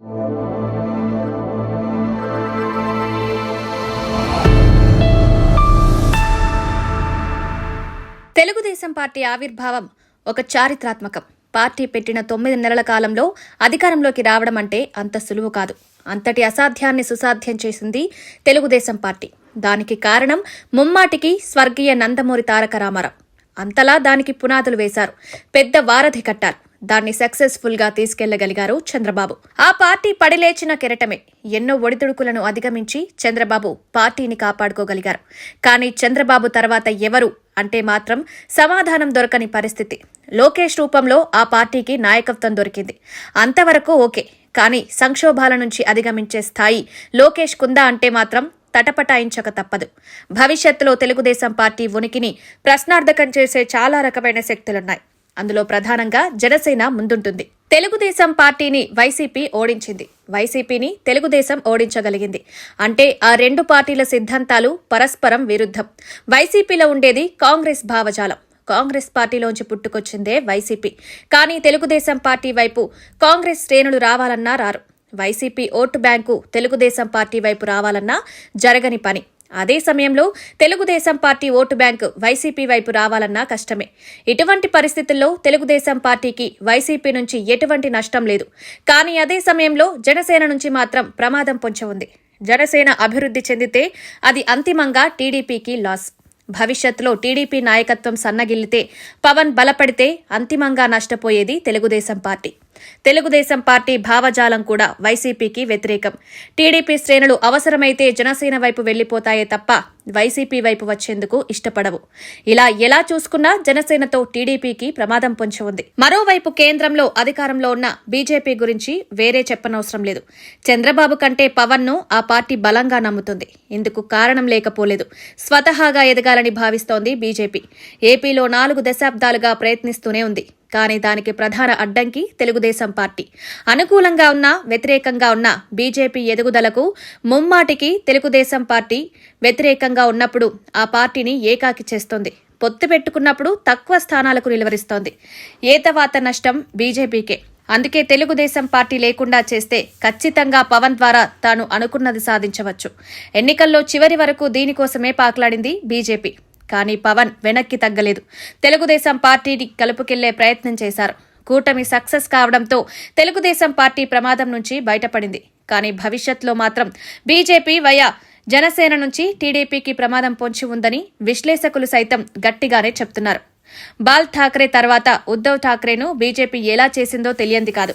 Telugu Desam party ఆవిర్భావం ఒక చారిత్రాత్మకం. Party పెట్టిన తొమ్మిది నెలల కాలంలో అధికారంలోకి రావడం అంటే అంత సులువు కాదు. అంతటి అసాధ్యాన్ని సుసాధ్యం చేసింది తెలుగుదేశం పార్టీ. దానికి కారణం ముమ్మాటికి స్వర్గీయ నందమూరి తారక రామారావు. అంతలా దానికి పునాదులు వేశారు. పెద్ద వారధి కట్టారు. దాన్ని సక్సెస్ఫుల్గా తీసుకెళ్ళగలిగారు చంద్రబాబు. ఆ పార్టీ పడిలేచిన కెరటమే ఎన్నో ఒడిదుడుకులను అధిగమించి చంద్రబాబు పార్టీని కాపాడుకోగలిగారు. కానీ చంద్రబాబు తర్వాత ఎవరు అంటే మాత్రం సమాధానం దొరకని పరిస్థితి. లోకేష్ రూపంలో ఆ పార్టీకి నాయకత్వం దొరికింది. అంతవరకు ఓకే. కానీ సంక్షోభాల నుంచి అధిగమించే స్థాయి లోకేష్ కుందా అంటే మాత్రం తటపటాయించక తప్పదు. భవిష్యత్తులో తెలుగుదేశం పార్టీ ఉనికిని ప్రశ్నార్థకం చేసే చాలా రకమైన శక్తులున్నాయి. అందులో ప్రధానంగా జనసేన ముందుంటుంది. తెలుగుదేశం పార్టీని వైసీపీ ఓడించింది. వైసీపీని తెలుగుదేశం ఓడించగలిగింది. అంటే ఆ రెండు పార్టీల సిద్ధాంతాలు పరస్పరం విరుద్ధం. వైసీపీలో ఉండేది కాంగ్రెస్ భావజాలం. కాంగ్రెస్ పార్టీలోంచి పుట్టుకొచ్చిందే వైసీపీ. కానీ తెలుగుదేశం పార్టీ వైపు కాంగ్రెస్ శ్రేణులు రావాలన్నా రారు. YCP vote bank Telugu Desam party వైపు రావాలన్నా జరగని పని. అదే సమయంలో Telugu Desam party vote bank YCP వైపు రావాలన్నా కష్టమే. ఇటువంటి పరిస్థితుల్లో తెలుగుదేశం పార్టీకి వైసీపీ నుంచి ఎటువంటి నష్టం లేదు. కానీ అదే సమయంలో జనసేన నుంచి మాత్రం ప్రమాదం పొంచి ఉంది. జనసేన అభివృద్ధి చెందితే అది అంతిమంగా టీడీపీకి లాస్. భవిష్యత్తులో టీడీపీ నాయకత్వం సన్నగిల్లితే పవన్ బలపడితే అంతిమంగా నష్టపోయేది తెలుగుదేశం పార్టీ. తెలుగుదేశం పార్టీ భావజాలం కూడా వైసీపీకి వ్యతిరేకం. టీడీపీ శ్రేణులు అవసరమైతే జనసేన వైపు వెళ్ళిపోతాయే తప్ప వైసీపీ వైపు వచ్చేందుకు ఇష్టపడవు. ఇలా ఎలా చూసుకున్నా జనసేనతో టీడీపీకి ప్రమాదం పొంచి ఉంది. మరోవైపు కేంద్రంలో అధికారంలో ఉన్న బీజేపీ గురించి వేరే చెప్పనవసరం లేదు. చంద్రబాబు కంటే పవన్ను ఆ పార్టీ బలంగా నమ్ముతుంది. ఇందుకు కారణం లేకపోలేదు. స్వతహాగా ఎదగాలని భావిస్తోంది బీజేపీ. ఏపీలో నాలుగు దశాబ్దాలుగా ప్రయత్నిస్తూనే ఉంది. కానీ దానికి ప్రధాన అడ్డంకి తెలుగుదేశం పార్టీ. అనుకూలంగా ఉన్న వ్యతిరేకంగా ఉన్న బీజేపీ ఎదుగుదలకు ముమ్మాటికి తెలుగుదేశం పార్టీ వ్యతిరేకంగా ఉన్నప్పుడు ఆ పార్టీని ఏకాకి చేస్తోంది. పొత్తు పెట్టుకున్నప్పుడు తక్కువ స్థానాలకు నిలువరిస్తోంది. ఏతవాత నష్టం బీజేపీకే. అందుకే తెలుగుదేశం పార్టీ లేకుండా చేస్తే ఖచ్చితంగా పవన్ ద్వారా తాను అనుకున్నది సాధించవచ్చు. ఎన్నికల్లో చివరి వరకు దీనికోసమే పాకులాడింది బీజేపీ. కానీ పవన్ వెనక్కి తగ్గలేదు. తెలుగుదేశం పార్టీని కలుపుకెళ్ళే ప్రయత్నం చేశారు. కూటమి సక్సెస్ కావడంతో తెలుగుదేశం పార్టీ ప్రమాదం నుంచి బయటపడింది. కానీ భవిష్యత్తులో మాత్రం బీజేపీ వయా జనసేన నుంచి టీడీపీకి ప్రమాదం పొంచి ఉందని విశ్లేషకులు సైతం గట్టిగానే చెప్తున్నారు. బాల్ ఠాక్రే తర్వాత ఉద్దవ్ ఠాక్రేను బీజేపీ ఎలా చేసిందో తెలియంది కాదు.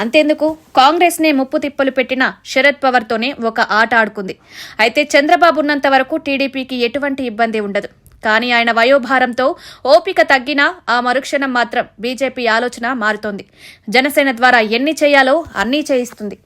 అంతేందుకు కాంగ్రెస్ నే ముప్పు తిప్పలు పెట్టిన శరద్ పవర్తోనే ఒక ఆట ఆడుకుంది. అయితే చంద్రబాబు ఉన్నంత వరకు టీడీపీకి ఎటువంటి ఇబ్బంది ఉండదు. కానీ ఆయన వయోభారంతో ఓపిక తగ్గినా ఆ మరుక్షణం మాత్రం బీజేపీ ఆలోచన మారుతోంది. జనసేన ద్వారా ఎన్ని చేయాలో అన్నీ చేయిస్తుంది.